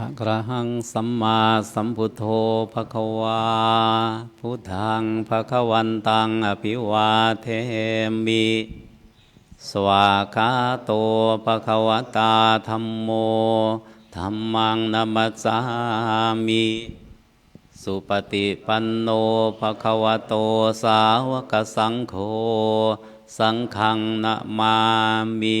อะระหังสัมมาสัมพุทโธภะคะวา พุทธังภะคะวันตังอภิวาเทมิสวากาโตภะคะวตาธัมโมธัมมังนัมสสามิสุปฏิปันโนภะคะวะโตสาวกสังโฆสังฆังนะมามิ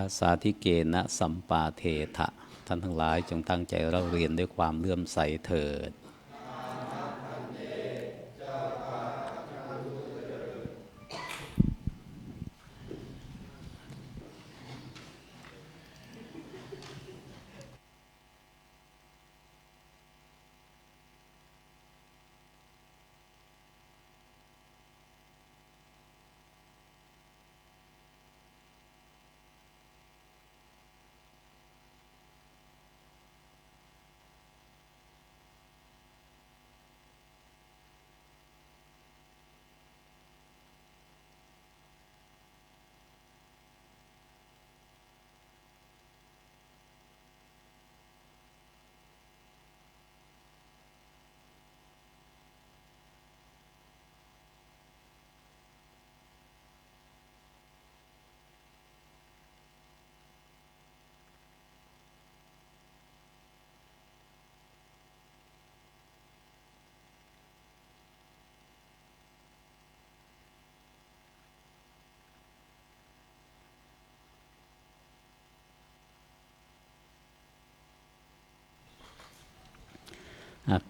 าษาทิเกนะสัมปาเทถะท่านทั้งหลายจงตั้งใจเราเรียนด้วยความเลื่อมใสเถิด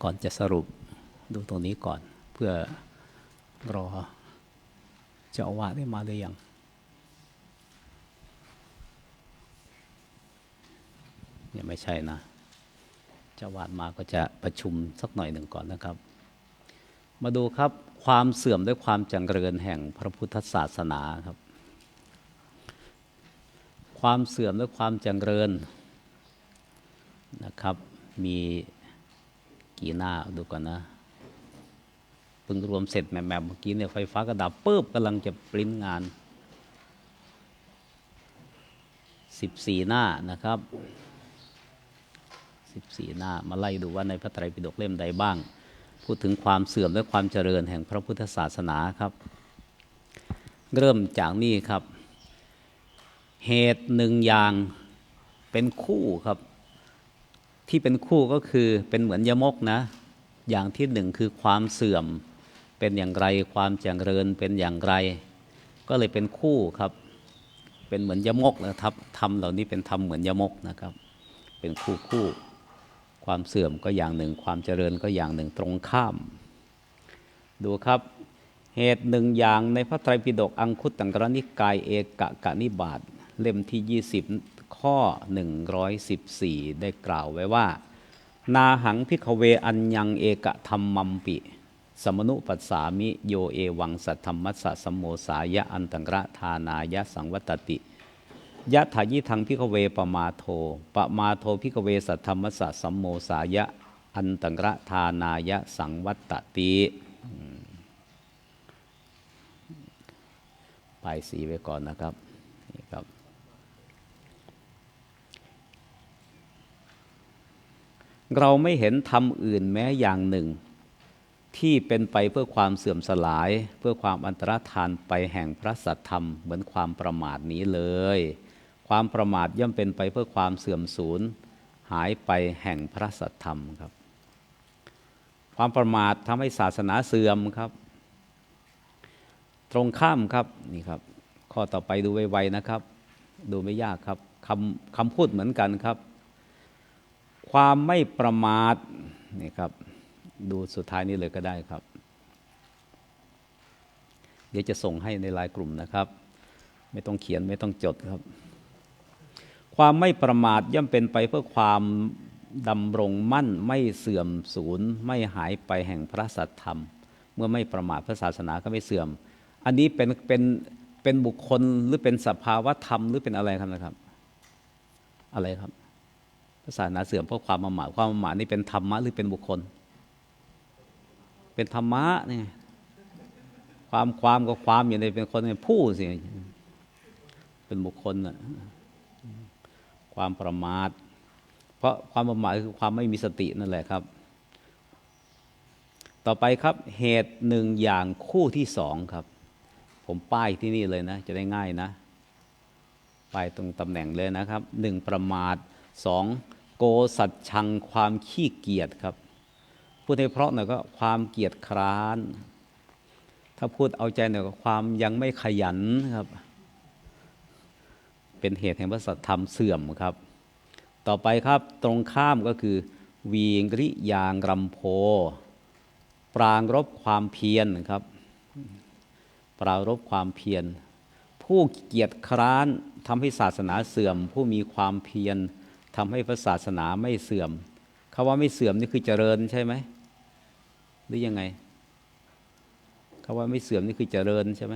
ก่อนจะสรุปดูตรงนี้ก่อนเพื่อรอเจ้าอาวาสได้มาหรือยังยังไม่ใช่นะเจ้าอาวาสมาก็จะประชุมสักหน่อยหนึ่งก่อนนะครับ มาดูครับความเสื่อมด้วยความจังเริญแห่งพระพุทธศาสนาครับ ความเสื่อมด้วยความจังเริญนะครับ มี กี่หน้าดูก่อนนะเพิ่งรวมเสร็จแมมๆเมื่อกี้เนี่ยไฟฟ้าก็ดับปุ๊บกำลังจะปริ้นงาน 14 หน้านะครับ 14 หน้ามาไล่ดูว่าในพระไตรปิฎกเล่มใดบ้าง พูดถึงความเสื่อมและความเจริญแห่งพระพุทธศาสนาครับ เริ่มจากนี่ครับ เหตุหนึ่งอย่างเป็นคู่ครับ ที่เป็นคู่ก็คือเป็นเหมือนยมกนะ อย่างที่หนึ่งคือความเสื่อม เป็นอย่างไรความเจริญเป็นอย่างไร ก็เลยเป็นคู่ครับ เป็นเหมือนยมกนะครับธรรมเหล่านี้เป็นธรรมเหมือนยมกนะครับ เป็นคู่คู่ ความเสื่อมก็อย่างหนึ่ง ความเจริญก็อย่างหนึ่งตรงข้าม ดูครับเหตุหนึ่งอย่างในพระไตรปิฎกอังคุตตังกรนิกายเอกกะนิบาตเล่มที่ 20 ข้อ 114 ได้กล่าวไว้ว่า นาหังพิกเวอัญญังเอกธรรมมัมปิ สมนุปัสสามิโยเอวังสัทธรรมัสสะสมโมสายะอันตังระธานายะสังวัตติยะถายิทังพิกเวปมาโทปมาโทพิกเวสัทธรรมัสสะสมโมสายะอันตังระธานายะสังวัตติปลายสีไว้ก่อนนะครับนี่ครับ เราไม่เห็นธรรมอื่นแม้อย่างหนึ่ง ที่เป็นไปเพื่อความเสื่อมสลาย เพื่อความอันตรธานไปแห่งพระสัทธรรม เหมือนความประมาทนี้เลย ความประมาทย่อมเป็นไปเพื่อความเสื่อมสูญหายไปแห่งพระสัทธรรมครับ ความประมาททำให้ศาสนาเสื่อมครับ ตรงข้ามครับนี่ครับ ข้อต่อไปดูไวๆนะครับ ดูไม่ยากครับคำคำพูดเหมือนกันครับ ความไม่ประมาทนี่ครับ ดูสุดท้ายนี้เลยก็ได้ครับ เดี๋ยวจะส่งให้ในไลน์กลุ่มนะครับ ไม่ต้องเขียนไม่ต้องจดครับ ความไม่ประมาทย่อมเป็นไปเพื่อความดำรงมั่นไม่เสื่อมสูญไม่หายไปแห่งพระสัทธรรม เมื่อไม่ประมาทพระศาสนาก็ไม่เสื่อม อันนี้เป็นเป็นเป็นบุคคลหรือเป็นสภาวะธรรมหรือเป็นอะไรครับนะครับ อะไรครับ ศาสนาเสื่อมเพราะความประมาความประมานี่เป็นธรรมะหรือเป็นบุคคล เป็นธรรมะนี่ความความกับความอย่างไรเป็นคนเป็นผู้สิเป็นบุคคลน่ะความประมาท เพราะความประมาทคือความไม่มีสตินั่นแหละครับ ต่อไปครับเหตุหนึ่งอย่างคู่ที่สองครับ ผมป้ายที่นี่เลยนะ จะได้ง่ายนะ ไปตรงตำแหน่งเลยนะครับหนึ่งประมาทสอง โกสัจชังความขี้เกียจครับ พูดให้เพราะหน่อยก็ความเกียจคร้าน ถ้าพูดเอาใจหน่อยก็ความยังไม่ขยันครับ เป็นเหตุแห่งพระสัทธรรมเสื่อมครับ ต่อไปครับตรงข้ามก็คือ วีงริยางรำโพ ปรางรบความเพียรครับ ปรารบความเพียร ผู้เกียจคร้านทำให้ศาสนาเสื่อม ผู้มีความเพียร ทำให้พระศาสนาไม่เสื่อมคำว่าไม่เสื่อมนี่คือเจริญใช่ไหมหรือยังไงคำว่าไม่เสื่อมนี่คือเจริญใช่ไหม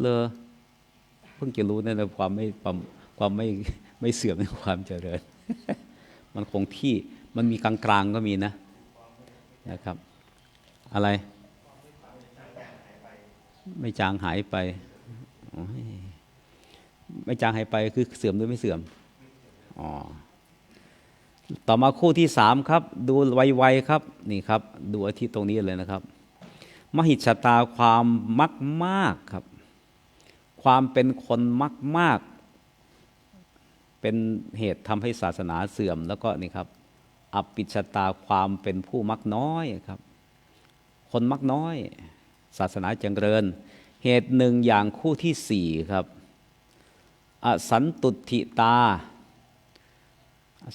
เลอเพิ่งจะรู้นะในความไม่ความความไม่ไม่เสื่อมในความเจริญ มันคงที่มันมีกลางๆก็มีนะนะครับ อะไรไม่จางหายไป ไม่จางหายไปคือเสื่อมหรือไม่เสื่อม อ๋อต่อมาคู่ที่สามครับ ดูไวๆครับนี่ครับ ดูอาทิตย์ตรงนี้เลยนะครับ มหิชตาความมักมากครับ ความเป็นคนมักมาก เป็นเหตุทำให้ศาสนาเสื่อม แล้วก็นี่ครับอปิชตาความเป็นผู้มักน้อยครับ คนมักน้อย ศาสนาเจริญ เหตุหนึ่งอย่างคู่ที่สี่ครับ อสันตุทิตา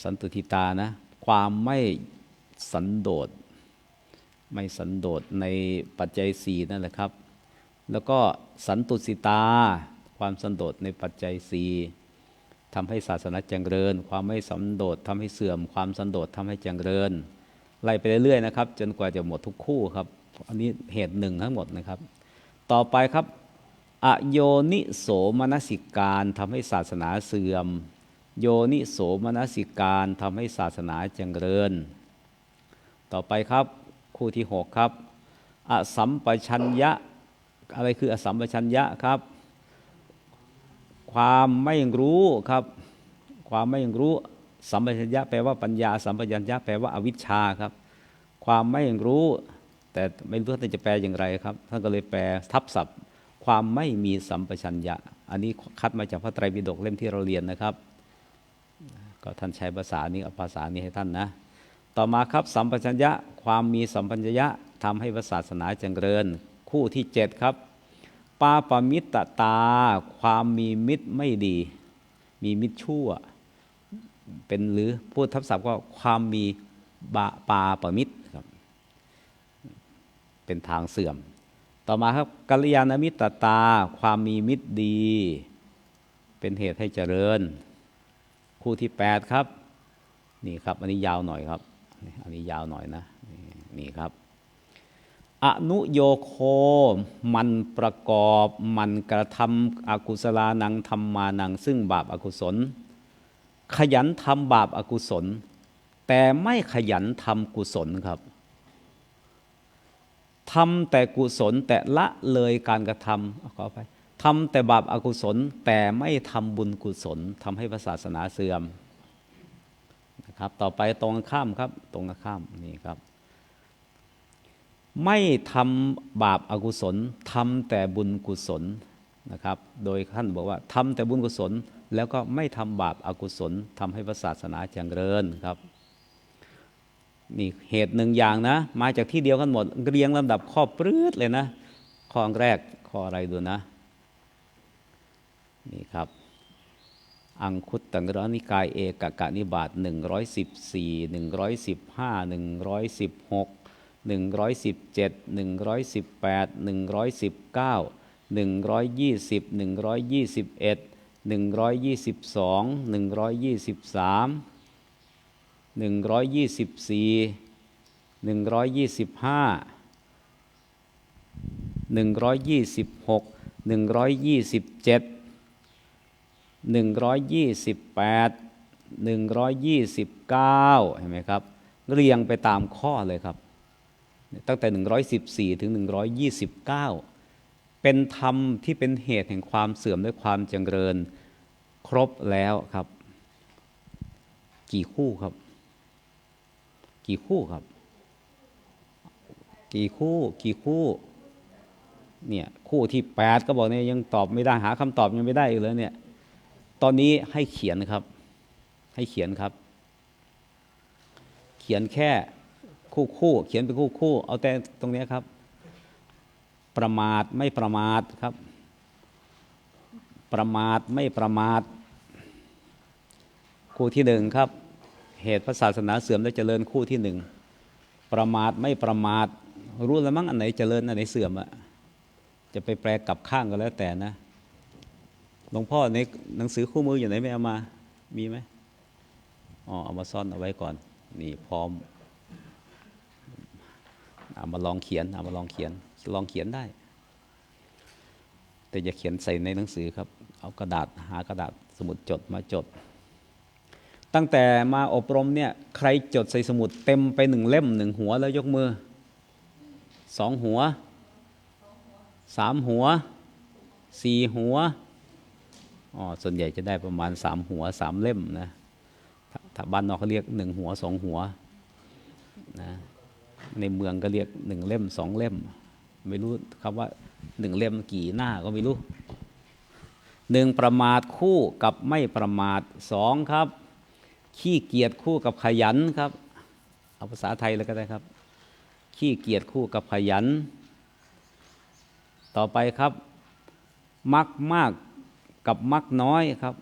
สันตุทิตานะ ความไม่สันโดษ ไม่สันโดษในปัจจัยสี่นั่นแหละครับ แล้วก็สันตุสิตา ความสันโดษในปัจจัยสี่ทำให้ศาสนาเจริญ ความไม่สันโดษทำให้เสื่อม ความสันโดษทำให้เจริญ ไล่ไปเรื่อยๆนะครับ จนกว่าจะหมดทุกคู่ครับ อันนี้เหตุหนึ่งทั้งหมดนะครับ ต่อไปครับ อโยนิโสมนสิการทำให้ศาสนาเสื่อม โยนิโสมนสิการทำให้ศาสนาเจริญ ต่อไปครับคู่ที่หกครับ อสัมปชัญญะ อะไรคืออสัมปชัญญะครับ ความไม่รู้ครับ ความไม่รู้สัมปชัญญะแปลว่าปัญญา สัมปชัญญะแปลว่าอวิชชาครับ ความไม่รู้ แต่ไม่รู้ท่านจะแปลอย่างไรครับ ท่านก็เลยแปลทับศัพท์ ความไม่มีสัมปชัญญะ อันนี้คัดมาจากพระไตรปิฎกเล่มที่เราเรียนนะครับ ก็ท่านใช้ภาษานี้เอาภาษานี้ให้ท่านนะ ต่อมาครับสัมปชัญญะความมีสัมปชัญญะทำให้ศาสนาเจริญ คู่ที่เจ็ดครับ ปาปมิตรตา ความมีมิตรไม่ดี มีมิตรชั่ว เป็นหรือพูดทับศัพท์ก็ความมีบาปาปมิตรครับเป็นทางเสื่อม ต่อมาครับกัลยาณมิตรตา ความมีมิตรดี เป็นเหตุให้เจริญ คู่ที่8ครับ นี่ครับ อันนี้ยาวหน่อยครับ อันนี้ยาวหน่อยนะ นี่ครับ อนุโยโค มันประกอบ มันกระทำอากุศลานังธรรมานัง ซึ่งบาปอากุศล ขยันทำบาปอากุศล แต่ไม่ขยันทำกุศลครับทำแต่กุศลแต่ละเลยการกระทำขอไป ทำแต่บาปอากุศลแต่ไม่ทำบุญกุศลทำให้ศาสนาเสื่อมนะครับต่อไปตรงข้ามครับ ตรงข้ามนี่ครับ ไม่ทำบาปอากุศลทำแต่บุญกุศลนะครับ โดยท่านบอกว่าทำแต่บุญกุศล แล้วก็ไม่ทำบาปอากุศลทำให้ศาสนาเจริญครับนี่เหตุหนึ่งอย่างนะ มาจากที่เดียวกันหมดเรียงลำดับข้อปรื้ดเลยนะ ข้อแรกข้ออะไรดูนะ นี่ครับ อังคุตตังรนิกายเอกกะนิบาต114 115 116หนึ่งร้อยสิบเจ็ด 128 129 เห็นไหมครับ เรียงไปตามข้อเลยครับ ตั้งแต่ 114 ถึง 129 เป็นธรรมที่เป็นเหตุแห่งความเสื่อมและความเจริญครบแล้วครับ กี่คู่ครับ กี่คู่ครับ กี่คู่กี่คู่เนี่ยคู่ที่ 8 ก็บอกเนี่ยยังตอบไม่ได้หาคำตอบยังไม่ได้อีกเลยเนี่ย ตอนนี้ให้เขียนครับ ให้เขียนครับ เขียนแค่คู่คู่เขียนเป็นคู่คู่เอาแต่ตรงนี้ครับ ประมาทไม่ประมาทครับ ประมาทไม่ประมาทคู่ที่หนึ่งครับ เหตุพระศาสนาเสื่อมและเจริญคู่ที่หนึ่งประมาทไม่ประมาทรู้แล้วมั้งอันไหนเจริญอันไหนเสื่อมอะจะไปแปลกลับข้างก็แล้วแต่นะ หลวงพ่อในหนังสือคู่มืออยู่ไหนไม่เอามา มีไหมอ๋อเอามาซ่อนเอาไว้ก่อน นี่พร้อมเอามาลองเขียนเอามาลองเขียน ลองเขียนได้ แต่อย่าเขียนใส่ในหนังสือครับ เอากระดาษหากระดาษสมุดจดมาจด ตั้งแต่มาอบรมเนี่ยใครจดใส่สมุดเต็มไปหนึ่งเล่มหนึ่งหัวแล้วยกมือสองหัวสามหัวสี่หัว อ๋อส่วนใหญ่จะได้ประมาณสามหัวสามเล่มนะถ้าบ้านนอกเขาเรียกหนึ่งหัวสองหัวนะในเมืองก็เรียกหนึ่งเล่มสองเล่ม ไม่รู้คำว่าหนึ่งเล่มกี่หน้าก็ไม่รู้หนึ่งประมาทคู่กับไม่ประมาทสองครับ ขี้เกียจคู่กับขยันครับ เอาภาษาไทยเลยก็ได้ครับ ขี้เกียจคู่กับขยัน ต่อไปครับ มักมาก กับมักน้อยครับ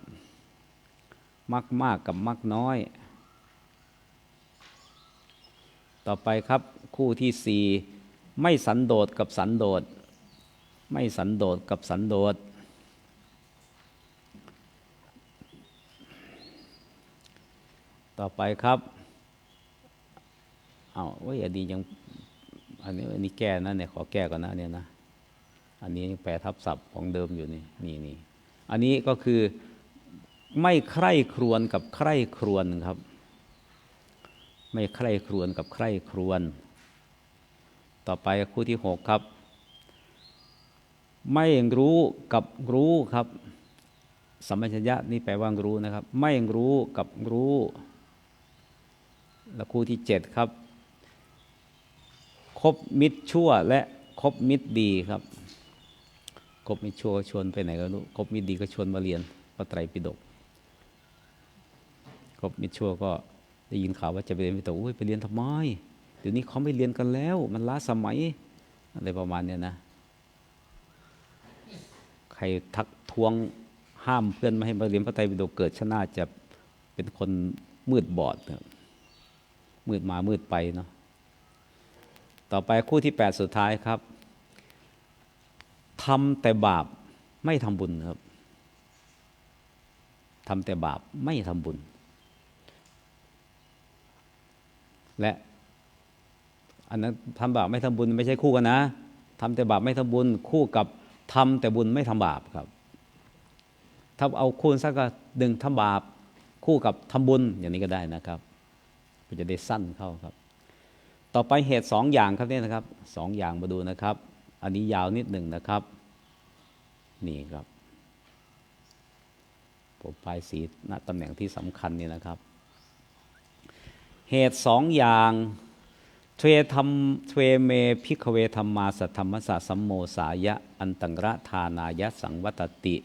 มักมากกับมักน้อย ต่อไปครับคู่ที่สี่ไม่สันโดษกับสันโดษ ไม่สันโดษกับสันโดษ ต่อไปครับเอาเว้ยอันนี้ยังอันนี้อันนี้แก้นะเนี่ยขอแก้ก่อนนะเนี่ยนะ อันนี้แปลทับศัพท์ของเดิมอยู่นี่นี่นี่ อันนี้ก็คือไม่ใคร่ครวญกับใคร่ครวญครับ ไม่ใคร่ครวญกับใคร่ครวญต่อไปคู่ที่หกครับ ไม่รู้กับรู้ครับสัมปชัญญะนี่แปลว่ารู้นะครับ ไม่รู้กับรู้ แล้วคู่ที่เจ็ดครับ คบมิตรชั่วและคบมิตรดีครับ บมิชั่วก็ชวนไปไหนก็รู้คบมิดีก็ชวนมาเรียนพระไตรปิฎกคบมิชั่วก็ได้ยินข่าวว่าจะไปเรียนปิฎกโอ้ยไปเรียนทำไมเดี๋ยวนี้เขาไม่เรียนกันแล้ว มันล้าสมัยอะไรประมาณเนี้ยนะ ใครทักท้วงห้ามเพื่อนไม่ให้มาเรียนพระไตรปิฎกเกิดชนาจะเป็นคนมืดบอดมืดมามืดไปเนาะต่อไปคู่ที่ 8 สุดท้ายครับ ทำแต่บาปไม่ทำบุญครับทำแต่บาปไม่ทำบุญ และอันนั้นทำบาปไม่ทำบุญไม่ใช่คู่กันนะทำแต่บาปไม่ทำบุญ คู่กับทำแต่บุญไม่ทำบาปครับ ถ้าเอาคูณสักหนึ่งทำบาป คู่กับทำบุญอย่างนี้ก็ได้นะครับมันจะได้สั้นเข้าครับ ต่อไปเหตุสองอย่างครับเนี่ยนะครับสองอย่างมาดูนะครับ อันนี้ยาวนิดหนึ่งนะครับ นี่ครับ ผมปลายสีณตำแหน่งที่สำคัญนี่นะครับ เหตุสองอย่างเทธรรมเทเมพิกเวธรรมาสัทธรรมสะสัมโมสายะ อันตังระทานายะสังวัตติ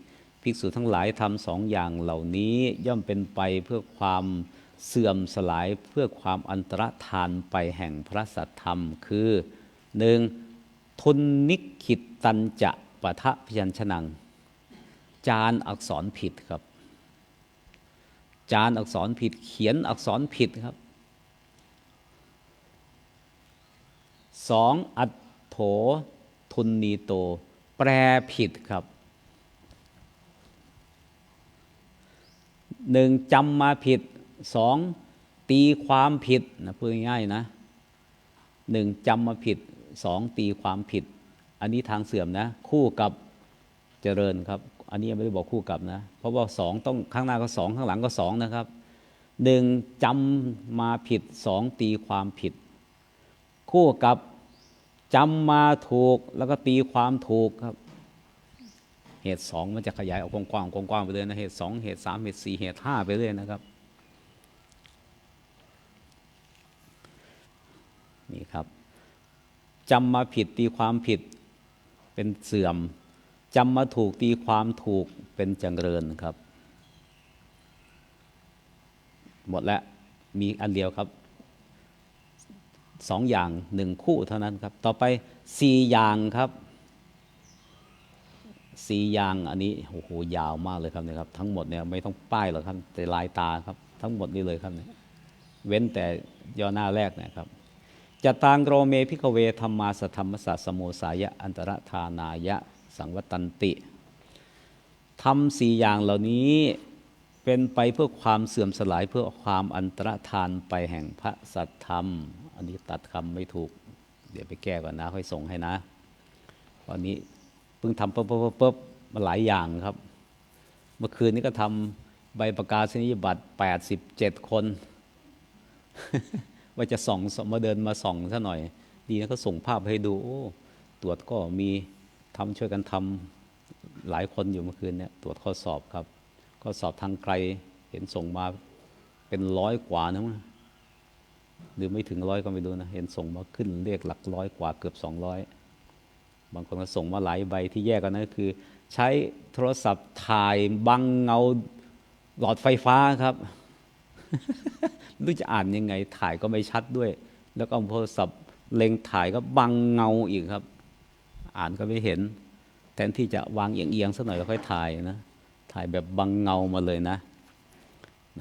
ภิกษุทั้งหลายทำสองอย่างเหล่านี้ย่อมเป็นไปเพื่อความเสื่อมสลายเพื่อความอันตรธานไปแห่งพระสัทธรรมคือหนึ่ง ทุนนิคิตตันจะปะทะพยัญชนะจานอักษรผิดครับ จานอักษรผิดเขียนอักษรผิดครับสองอัตโถทุนนีโต แปลผิดครับหนึ่งจำมาผิดสองตีความผิดนะพูดง่ายๆนะหนึ่งจำมาผิด สองตีความผิด อันนี้ทางเสื่อมนะ คู่กับเจริญครับ อันนี้ยังไม่ได้บอกคู่กับนะ เพราะว่าสองต้องข้างหน้าก็สองข้างหลังก็สองนะครับหนึ่งจำมาผิดสองตีความผิด คู่กับจำมาถูกแล้วก็ตีความถูกครับ เหตุสองมันจะขยายออกกว้างๆกว้างๆไปเลยนะเหตุสองเหตุสามเหตุสี่เหตุห้าไปเรื่อยนะครับนี่ครับ จำมาผิดตีความผิดเป็นเสื่อมจำมาถูกตีความถูกเป็นจังเริญครับ หมดแล้วมีอันเดียวครับสองอย่างหนึ่งคู่เท่านั้นครับ ต่อไปสี่อย่างครับสี่อย่างอันนี้โอ้โหยาวมากเลยครับเนี่ยครับ ทั้งหมดเนี่ยไม่ต้องป้ายหรอกครับแต่ลายตาครับ ทั้งหมดนี่เลยครับเนี่ยเว้นแต่ย่อหน้าแรกนะครับ จตังโรเมพิกเวธรรมาสธรรมสัสโมสายะอันตรธานายะสังวตันติทำสี่อย่างเหล่านี้เป็นไปเพื่อความเสื่อมสลายเพื่อความอันตรธานไปแห่งพระสัทธรรม อันนี้ตัดคำไม่ถูก เดี๋ยวไปแก้ก่อนนะ ค่อยส่งให้นะวันนี้เพิ่งทำปุ๊บปุ๊บปุ๊บปุ๊บมาหลายอย่างครับ เมื่อคืนนี้ก็ทำใบประกาศนียบัตร 87 คน ว่าจะส่องมาเดินมาส่องซะหน่อย ดีนะเขาส่งภาพให้ดูโอ้ตรวจก็มีทำช่วยกันทำหลายคนอยู่เมื่อคืนเนี่ยตรวจข้อสอบครับ ข้อสอบทางไกลเห็นส่งมาเป็นร้อยกว่านะมั้งหรือไม่ถึงร้อยก็ไม่รู้นะเห็นส่งมาขึ้นเรียกหลักร้อยกว่าเกือบสองร้อยบางคนก็ส่งมาหลายใบที่แยกกันนะคือ ใช้โทรศัพท์ถ่ายบังเงาหลอดไฟฟ้าครับ รู้จะอ่านยังไง ถ่ายก็ไม่ชัดด้วย แล้วก็อาโทรศัพท์เล็งถ่ายก็บังเงาอีกครับ อ่านก็ไม่เห็น แทนที่จะวางเอียงๆสักหน่อยแล้วค่อยถ่ายนะ ถ่ายแบบบังเงามาเลยนะ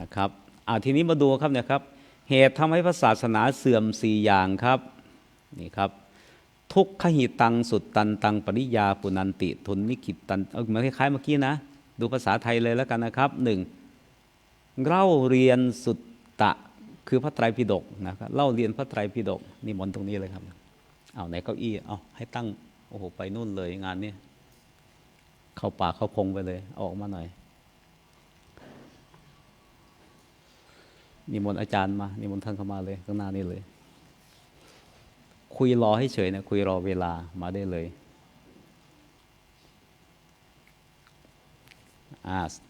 นะครับอ่าทีนี้มาดูครับเนี่ยครับ เหตุทำให้พระศาสนาเสื่อมสี่อย่างครับนี่ครับ ทุกขหิตังสุดตันตังปริยาปุนันติ ทุนนิกิตตันเอาเหมือนคล้ายๆเมื่อกี้นะ ดูภาษาไทยเลยแล้วกันนะครับหนึ่ง เล่าเรียนสุดตะคือพระไตรปิฎกนะครับเล่าเรียนพระไตรปิฎกนี่มนต์ตรงนี้เลยครับเอาไหนเก้าอี้เอาให้ตั้งโอ้โหไปนู่นเลยงานนี้เข้าป่าเข้าพงไปเลยอออกมาหน่อยนิมนต์อาจารย์มานิมนต์ท่านเข้ามาเลยข้างหน้านี่เลย คุยรอให้เฉยนะคุยรอเวลามาได้เลยอ่า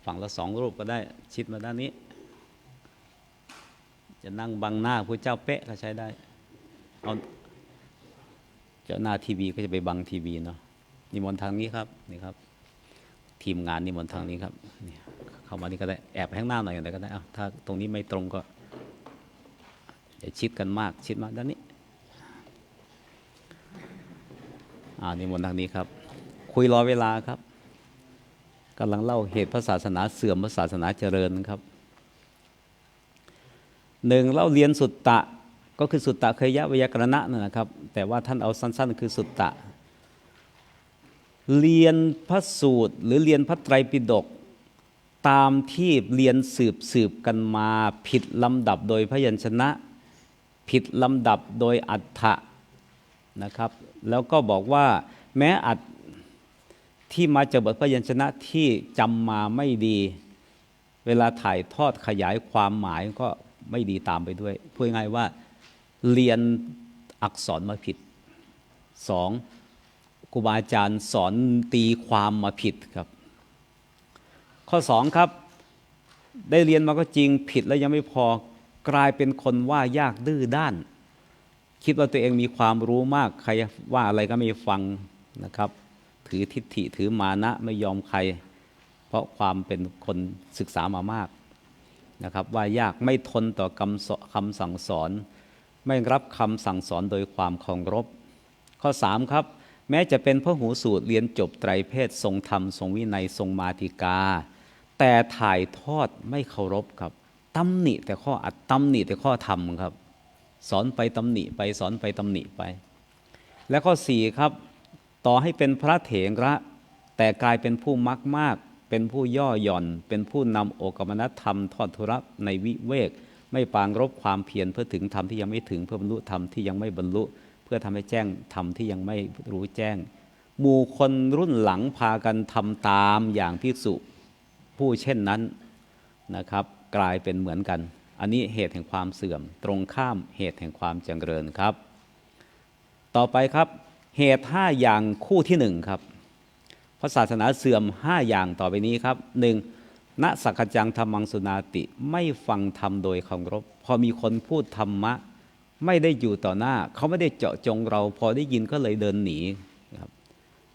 ฝั่งละสองรูปก็ได้ชิดมาด้านนี้ จะนั่งบังหน้าพระเจ้าเป๊ะก็ใช้ได้เอาเจ้าหน้าทีวีก็จะไปบังทีวีเนาะนิมนต์ทางนี้ครับนี่ครับ ทีมงานนิมนต์ทางนี้ครับนี่เข้ามานี่ก็ได้แอบข้างหน้าหน่อยก็ได้ก็ได้เอาถ้าตรงนี้ไม่ตรงก็อย่าชิดกันมากชิดมากด้านนี้อ่านิมนต์ทางนี้ครับ คุยรอเวลาครับ กำลังเล่าเหตุพระศาสนาเสื่อมพระศาสนาเจริญครับหนึ่งเล่าเรียนสุตตะก็คือสุตตะเคยยะวยากรณะนั่นนะครับ แต่ว่าท่านเอาสั้น ๆ คือสุตตะ เรียนพระสูตรหรือเรียนพระไตรปิฎกตามที่เรียนสืบสืบกันมาผิดลำดับโดยพยัญชนะ ผิดลำดับโดยอัฏฐะนะครับ แล้วก็บอกว่าแม้อัด ที่มาจากบทพยัญชนะที่จำมาไม่ดี เวลาถ่ายทอดขยายความหมายก็ไม่ดีตามไปด้วย พูดง่ายว่าเรียนอักษรมาผิดสองครูบาอาจารย์สอนตีความมาผิดครับ ข้อสองครับ ได้เรียนมาก็จริงผิดแล้วยังไม่พอกลายเป็นคนว่ายากดื้อด้าน คิดว่าตัวเองมีความรู้มากใครว่าอะไรก็ไม่ฟังนะครับ ถือทิฏฐิถือมานะไม่ยอมใคร เพราะความเป็นคนศึกษามามากนะครับ ว่ายากไม่ทนต่อคำคำสั่งสอน ไม่รับคำสั่งสอนโดยความเคารพข้อสามครับ แม้จะเป็นพระหูสูตรเรียนจบไตรเพศทรงธรรม ทรงวินัยทรงมาติกา แต่ถ่ายทอดไม่เคารพครับตำหนิแต่ข้ออัดตำหนิแต่ข้อธรรมครับ สอนไปตำหนิไปสอนไปตำหนิไป และข้อสี่ครับ ต่อให้เป็นพระเถระแต่กลายเป็นผู้มักมาก เป็นผู้ย่อหย่อน เป็นผู้นำโอกรมนธรรมทอดทุระในวิเวก ไม่ปางรบความเพียรเพื่อถึงธรรมที่ยังไม่ถึงเพื่อบรรลุธรรมที่ยังไม่บรรลุ เพื่อทำให้แจ้งธรรมที่ยังไม่รู้แจ้ง หมู่คนรุ่นหลังพากันทำตามอย่างภิกษุผู้เช่นนั้นนะครับ กลายเป็นเหมือนกัน อันนี้เหตุแห่งความเสื่อม ตรงข้ามเหตุแห่งความเจริญครับ ต่อไปครับ เหตุห้าอย่างคู่ที่หนึ่งครับพระศาสนาเสื่อมห้าอย่างต่อไปนี้ครับหนึ่งณสักจังธรรมังสุนาติไม่ฟังธรรมโดยเคารพพอมีคนพูดธรรมะ ไม่ได้อยู่ต่อหน้า เขาไม่ได้เจาะจงเรา พอได้ยินก็เลยเดินหนีครับ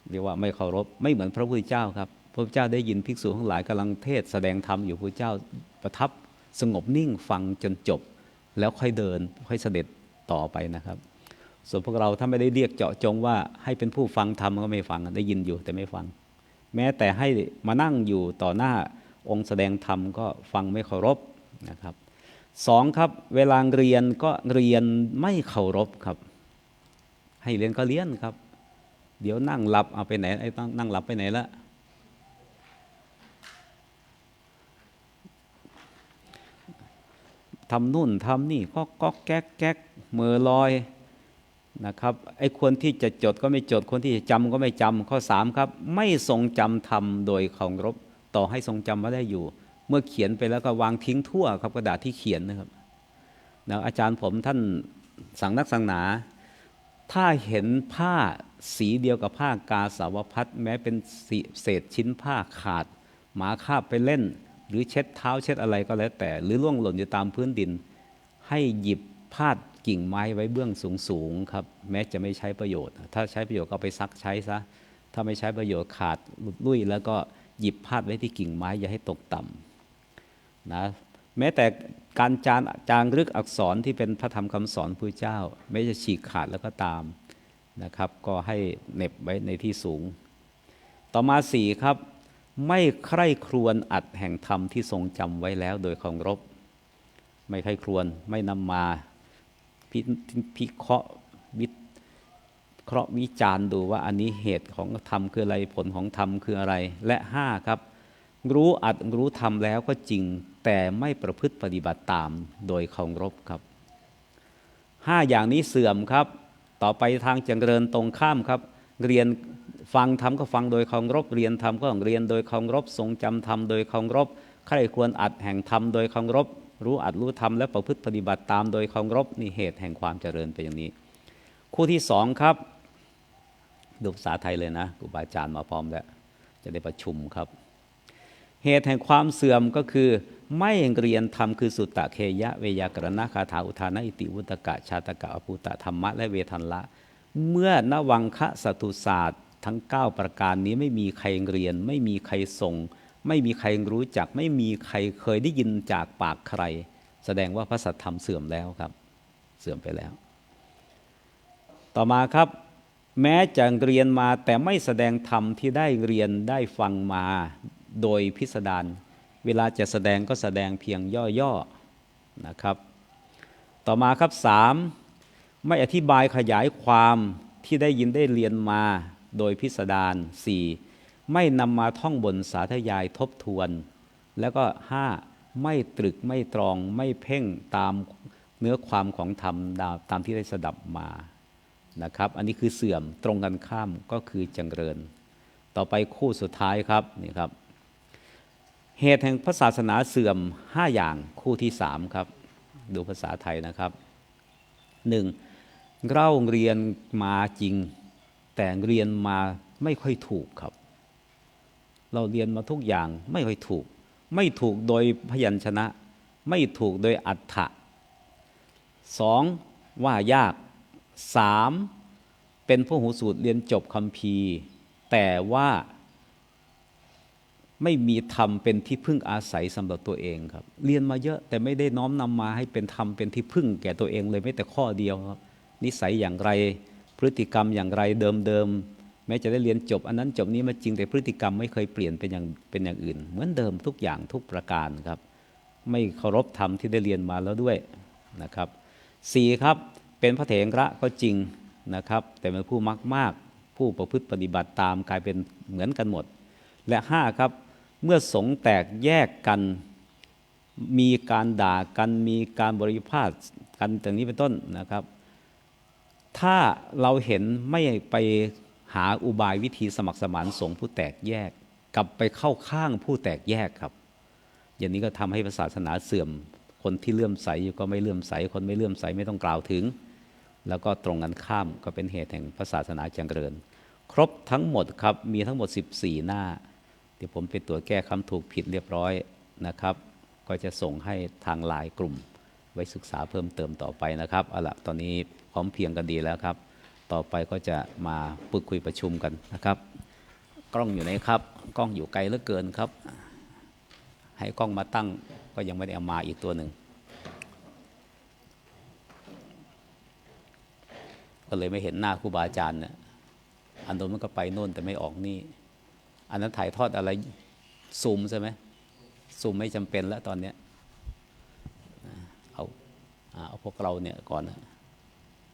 เรียกว่าไม่เคารพไม่เหมือนพระพุทธเจ้าครับ พระพุทธเจ้าได้ยินภิกษุทั้งหลายกำลังเทศแสดงธรรมอยู่พระเจ้าประทับสงบนิ่งฟังจนจบ แล้วค่อยเดินค่อยเสด็จต่อไปนะครับ ส่วนพวกเราถ้าไม่ได้เรียกเจาะจงว่าให้เป็นผู้ฟังธรรมก็ไม่ฟังได้ยินอยู่แต่ไม่ฟัง แม้แต่ให้มานั่งอยู่ต่อหน้าองค์แสดงธรรมก็ฟังไม่เคารพนะครับสองครับเวลาเรียนก็เรียนไม่เคารพครับ ให้เรียนก็เรียนครับ เดี๋ยวนั่งหลับเอาไปไหนไอ้ตั้งนั่งหลับไปไหนละทำนู่นทำนี่ก็ก๊อกแก๊กแก๊กมือลอย นะครับไอ้คนที่จะจดก็ไม่จดคนที่จะจำก็ไม่จำข้อสามครับไม่ทรงจำทำโดยเคารพต่อให้ทรงจำว่าได้อยู่ เมื่อเขียนไปแล้วก็วางทิ้งทั่วครับกระดาษที่เขียนนะครับนะอาจารย์ผมท่านสั่งนักสังหนา ถ้าเห็นผ้าสีเดียวกับผ้ากาสาวพัดแม้เป็นเศษชิ้นผ้าขาด หมาคาบไปเล่น หรือเช็ดเท้าเช็ดอะไรก็แล้วแต่ หรือล่วงหล่นอยู่ตามพื้นดิน ให้หยิบพาด กิ่งไม้ไว้เบื้องสูงสูงครับแม้จะไม่ใช้ประโยชน์ ถ้าใช้ประโยชน์ก็ไปซักใช้ซะถ้าไม่ใช้ประโยชน์ขาดหลุดลุ่ยแล้วก็หยิบพาดไว้ที่กิ่งไม้อย่าให้ตกต่ำนะแม้แต่การจานจางรึกอักษรที่เป็นพระธรรมคำสอนพระเจ้า ไม่จะฉีกขาดแล้วก็ตามนะครับ ก็ให้เน็บไว้ในที่สูง ต่อมาสี่ครับ ไม่ใคร่ครวญอัดแห่งธรรมที่ทรงจำไว้แล้วโดยเคารพไม่ใคร่ครวญไม่นำมา พิพิเคราะห์วิเคราะห์วิจารณ์ดูว่าอันนี้เหตุของธรรมคืออะไรผลของธรรมคืออะไร และห้าครับ รู้อัดรู้ธรรมแล้วก็จริงแต่ไม่ประพฤติปฏิบัติตามโดยเคารพครับห้าอย่างนี้เสื่อมครับ ต่อไปทางจงเริญตรงข้ามครับ เรียนฟังธรรมก็ฟังโดยเคารพเรียนธรรมก็เรียนโดยเคารพทรงจำธรรมโดยเคารพใครควรอัดแห่งธรรมโดยเคารพ รู้อัดรู้ธรรมและประพฤติปฏิบัติตามโดยเคารพนี่เหตุแห่งความเจริญเป็นอย่างนี้ คู่ที่สองครับ ดูภาษาไทยเลยนะครูบาอาจารย์มาพร้อมแล้ว จะได้ประชุมครับ เหตุแห่งความเสื่อมก็คือ ไม่เรียนธรรมคือสุตตะเคยะ เวยากรณะคาถาอุทานะอิติวุตกะชาตกะอภูตะธรรมะและเวทันละ เมื่อนวังคะสัตุศาสตร์ทั้ง 9 ประการนี้ไม่มีใครเรียน ไม่มีใครส่ง ไม่มีใครรู้จัก ไม่มีใครเคยได้ยินจากปากใคร แสดงว่าพระสัทธรรมเสื่อมแล้วครับ เสื่อมไปแล้ว ต่อมาครับ แม้จะเรียนมาแต่ไม่แสดงธรรมที่ได้เรียนได้ฟังมาโดยพิสดารเวลาจะแสดงก็แสดงเพียงย่อๆนะครับ ต่อมาครับสามไม่อธิบายขยายความที่ได้ยินได้เรียนมาโดยพิสดารสี่ ไม่นำมาท่องบนสาธยายทบทวน แล้วก็ห้าไม่ตรึกไม่ตรองไม่เพ่งตามเนื้อความของธรรมตามที่ได้สดับมานะครับ อันนี้คือเสื่อมตรงกันข้ามก็คือจังเริญ ต่อไปคู่สุดท้ายครับนี่ครับ เหตุแห่งพระศาสนาเสื่อมห้าอย่างคู่ที่สามครับ ดูภาษาไทยนะครับหนึ่งเราเรียนมาจริง แต่เรียนมาไม่ค่อยถูกครับ เราเรียนมาทุกอย่างไม่ค่อยถูก ไม่ถูกโดยพยัญชนะ ไม่ถูกโดยอัฏฐะสองว่ายากสามเป็นผู้หูสูตรเรียนจบคำพีแต่ว่าไม่มีธรรมเป็นที่พึ่งอาศัยสำหรับตัวเองครับ เรียนมาเยอะแต่ไม่ได้น้อมนำมาให้เป็นธรรมเป็นที่พึ่งแก่ตัวเองเลยไม่แต่ข้อเดียวครับ นิสัยอย่างไรพฤติกรรมอย่างไรเดิมๆ แม้จะได้เรียนจบ อันนั้นจบนี้มาจริงแต่พฤติกรรมไม่เคยเปลี่ยนเป็นอย่างเป็นอย่างอื่น เหมือนเดิมทุกอย่างทุกประการครับ ไม่เคารพธรรมที่ได้เรียนมาแล้วด้วยนะครับสี่ครับเป็นพระเถระก็จริงนะครับ แต่เป็นผู้มักมากผู้ประพฤติปฏิบัติตามกลายเป็นเหมือนกันหมด และห้าครับเมื่อสงแตกแยกกันมีการด่ากันมีการบริพาทกันอย่างนี้เป็นต้นนะครับ ถ้าเราเห็นไม่ไป หาอุบายวิธีสมัครสมานสงผู้แตกแยก กลับไปเข้าข้างผู้แตกแยกครับ อย่างนี้ก็ทำให้ศาสนาเสื่อม คนที่เลื่อมใสอยู่ก็ไม่เลื่อมใส คนไม่เลื่อมใสไม่ต้องกล่าวถึง แล้วก็ตรงกันข้ามก็เป็นเหตุแห่งศาสนาเจริญ ครบทั้งหมดครับมีทั้งหมด 14 หน้า เดี๋ยวผมไปตรวจแก้คำถูกผิดเรียบร้อยนะครับ ก็จะส่งให้ทางไลน์กลุ่ม ไว้ศึกษาเพิ่มเติมต่อไปนะครับเอาละตอนนี้พร้อมเพียงกันดีแล้วครับ ต่อไปก็จะมาพูดคุยประชุมกันนะครับ กล้องอยู่ไหนครับ กล้องอยู่ไกลเหลือเกินครับ ให้กล้องมาตั้งก็ยังไม่ได้เอามาอีกตัวหนึ่งก็เลยไม่เห็นหน้าครูบาอาจารย์เนี่ยอันนั้นมันก็ไปโน่นแต่ไม่ออกนี่ อันนั้นถ่ายทอดอะไรซูมใช่ไหมซูมไม่จำเป็นแล้วตอนเนี้ยเอาเอาพวกเราเนี่ยก่อนนะ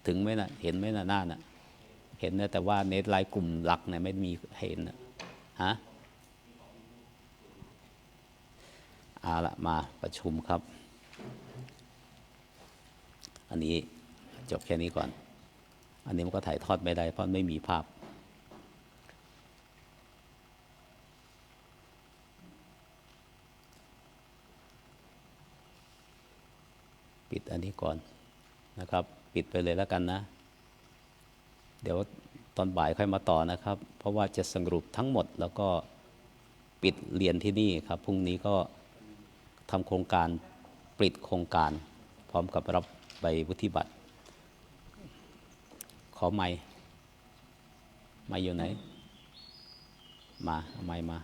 ถึงไหมนะเห็นไหมนะหน้าน่ะ เห็นนะแต่ว่าเน็ตไลน์กลุ่มหลักเนี่ยไม่มีเห็นนะฮะเอาละมาประชุมครับ อันนี้จบแค่นี้ก่อน อันนี้มันก็ถ่ายทอดไม่ได้เพราะไม่มีภาพปิดอันนี้ก่อนนะครับ ปิดไปเลยแล้วกันนะ เดี๋ยวตอนบ่ายค่อยมาต่อนะครับ เพราะว่าจะสรุปทั้งหมดแล้วก็ปิดเรียนที่นี่ครับ พรุ่งนี้ก็ทำโครงการปิดโครงการ พร้อมกับรับใบวุฒิบัตร ขอไม้ไม้อยู่ไหน มา เอาไม้มา